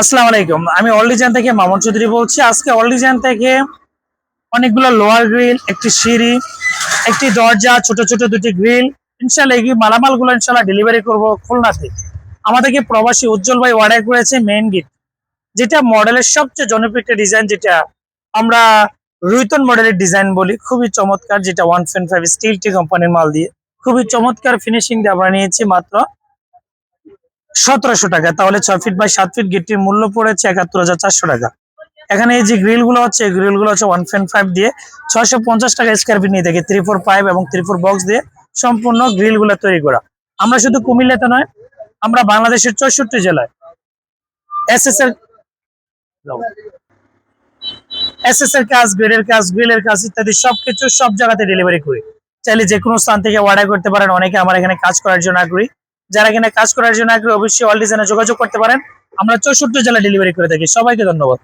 আসসালামু আলাইকুম। আমি অল ডিজাইন থেকে মামুন চৌধুরী বলছি। আজকে অল ডিজাইন থেকে অনেকগুলো লোয়ার গ্রিল, একটি সিঁড়ি, একটি দরজা, ছোট ছোট দুটি গ্রিল। ইনশাল্লাহ এই মালামালগুলো ইনশাল্লাহ ডেলিভারি করব খুলনাতে। আমাদেরকে প্রবাসী উজ্জ্বল ভাই অর্ডার করেছে মেইন গেট যেটা মডেলের সবচেয়ে জনপ্রিয় ডিজাইন যেটা আমরা রুইতন মডেলের ডিজাইন বলি। খুবই চমৎকার, যেটা ওয়ান পয়েন্ট ফাইভ স্টিল টি কোম্পানির মাল দিয়ে। খুবই চমৎকার ফিনিশিং দিয়ে আমরা নিয়েছি মাত্র সতেরোশো টাকা। তাহলে ছয় ফিট বাই সাত ফিট গেটটির মূল্য পড়েছে একাত্তর হাজার চারশো টাকা। এখানে এই যে গ্রিলগুলো হচ্ছে, এই গ্রিলগুলো হচ্ছে ওয়ান পয়েন্ট ফাইভ দিয়ে ছয়শো পঞ্চাশ টাকা স্কোয়ার ফিট নিয়ে থাকে থ্রি ফোর ফাইভ এবং থ্রি ফোর বক্স দিয়ে সম্পূর্ণ গ্রিলগুলো তৈরি করা। আমরা শুধু কুমিল্লাতে নয়, আমরা বাংলাদেশের চৌষট্টি জেলায় এস এস এর এস এস এর কাজ গ্রিলের কাজ গ্রিলের কাজ ইত্যাদি সবকিছু সব জায়গাতে ডেলিভারি করি। চাইলে যে কোনো স্থান থেকে অর্ডার করতে পারেন, অনেকে আমার এখানে কাজ করার জন্য আগ্রহী। যারা এখানে কাজ করার জন্য অবশ্যই অল ডিজাইনে যোগাযোগ করতে পারেন। আমরা চৌষট্টি জেলা ডেলিভারি করে থাকি। সবাইকে ধন্যবাদ।